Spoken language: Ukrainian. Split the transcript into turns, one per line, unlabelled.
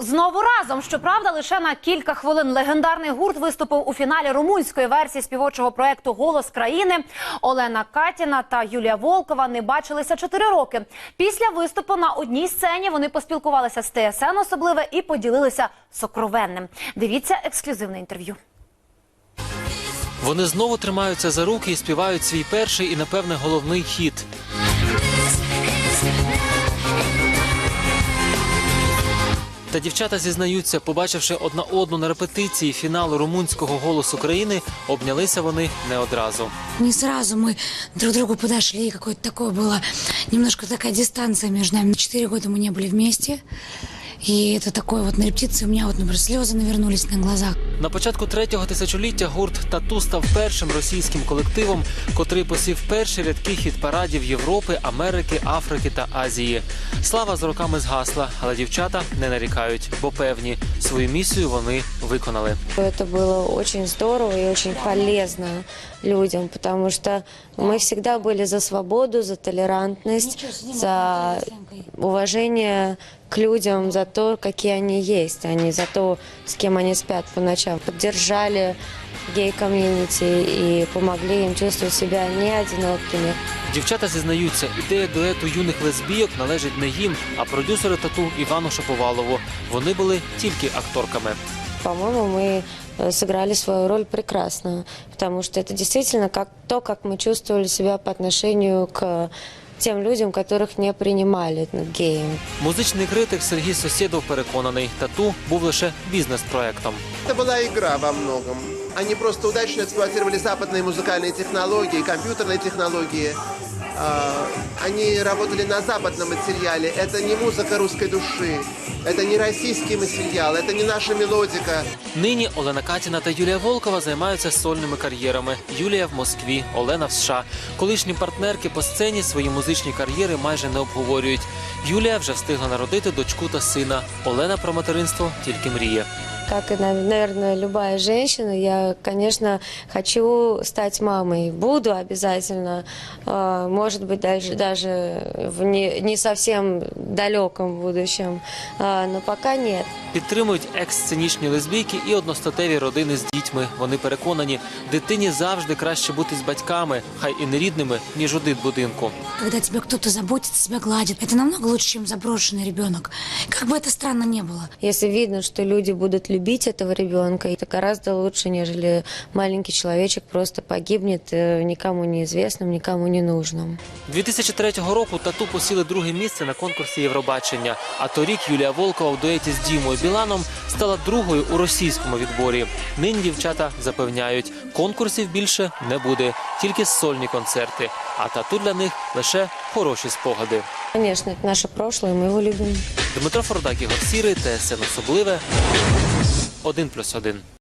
Знову разом. Щоправда, лише на кілька хвилин легендарний гурт виступив у фіналі румунської версії співочого проекту Голос країни. Олена Катіна та Юлія Волкова не бачилися чотири роки. Після виступу на одній сцені вони поспілкувалися з ТСН особливе і поділилися сокровенним. Дивіться ексклюзивне інтерв'ю.
Вони знову тримаються за руки і співають свій перший і, напевне, головний хіт. Та дівчата зізнаються, побачивши одна одну на репетиції фіналу румунського голосу країни, обнялися вони не одразу.
Не сразу мы друг к другу подошли, какое-то такое было, немножко такая дистанция между нами. Четыре года мы не были вместе, и это такое вот на репетиции у меня вот, например, слезы навернулись на глазах.
На початку третього тисячоліття гурт Тату став першим російським колективом, котрий посів перші рядки хіт-парадів Європи, Америки, Африки та Азії. Слава з роками згасла, але дівчата не нарікають, бо певні свою місію вони виконали.
Это было очень здорово и очень полезно людям, потому что мы всегда были за свободу, за толерантность, за уважение к людям, за то, какие они есть, а не за то, с кем они спят по ночам. Поддержали гей-комьюнити и помогли им чувствовать себя не одинокими.
Дівчата зізнаються, ідея дуету юних лесбійок належить не їм, а продюсеру тату Івану Шаповалову. Вони були тільки акторками.
По-моему, мы э, сыграли свою роль прекрасно, потому что это действительно как то, как мы чувствовали себя по отношению к тем людям, которых не принимали ну, геем.
Музичний критик Сергій Сосєдов переконаний, тату був лише бізнес-проектом.
Это была игра во многом. Они просто удачно эксплуатировали западные музыкальные технологии, компьютерные технологии. А, Они работали на западном материале. Это не музыка русской души. Это не российский материал. Это не наша мелодика.
Нині Олена Катіна та Юлія Волкова займаються сольними кар'єрами. Юлія в Москві, Олена в США. Колишні партнерки по сцені свої музичні кар'єри майже не обговорюють. Юлія вже встигла народити дочку та сина. Олена про материнство тільки мріє.
Как и, наверное, любая женщина, я, конечно, хочу стать мамой. Буду обязательно. А, Может быть, даже, даже в не, не совсем далеком будущем. А, Но пока нет.
Підтримують екс-сценічні лесбійки і одностатеві родини з дітьми. Вони переконані, дитині завжди краще бути з батьками, хай і не рідними, ніж у дитбудинку.
Когда тебя кто-то заботится, тебя гладит, это намного лучше, чем заброшенный ребенок. Как бы это странно не было.
Если видно, что люди будут любить этого ребенка, это гораздо лучше, нежели маленький человечек просто погибнет э, никому неизвестным, никому не нужным.
2003 року тату посіли друге місце на конкурсі Євробачення. А торік Юлія Волкова в дуеті з Дімою Біланом стала другою у російському відборі. Нині дівчата запевняють, конкурсів більше не буде, тільки сольні концерти. А тату для них лише хороші спогади.
Звісно, наше прошлое, ми його любимо.
Дмитро Фордак, Ігор Сірий, ТСН Особливе, 1+,1.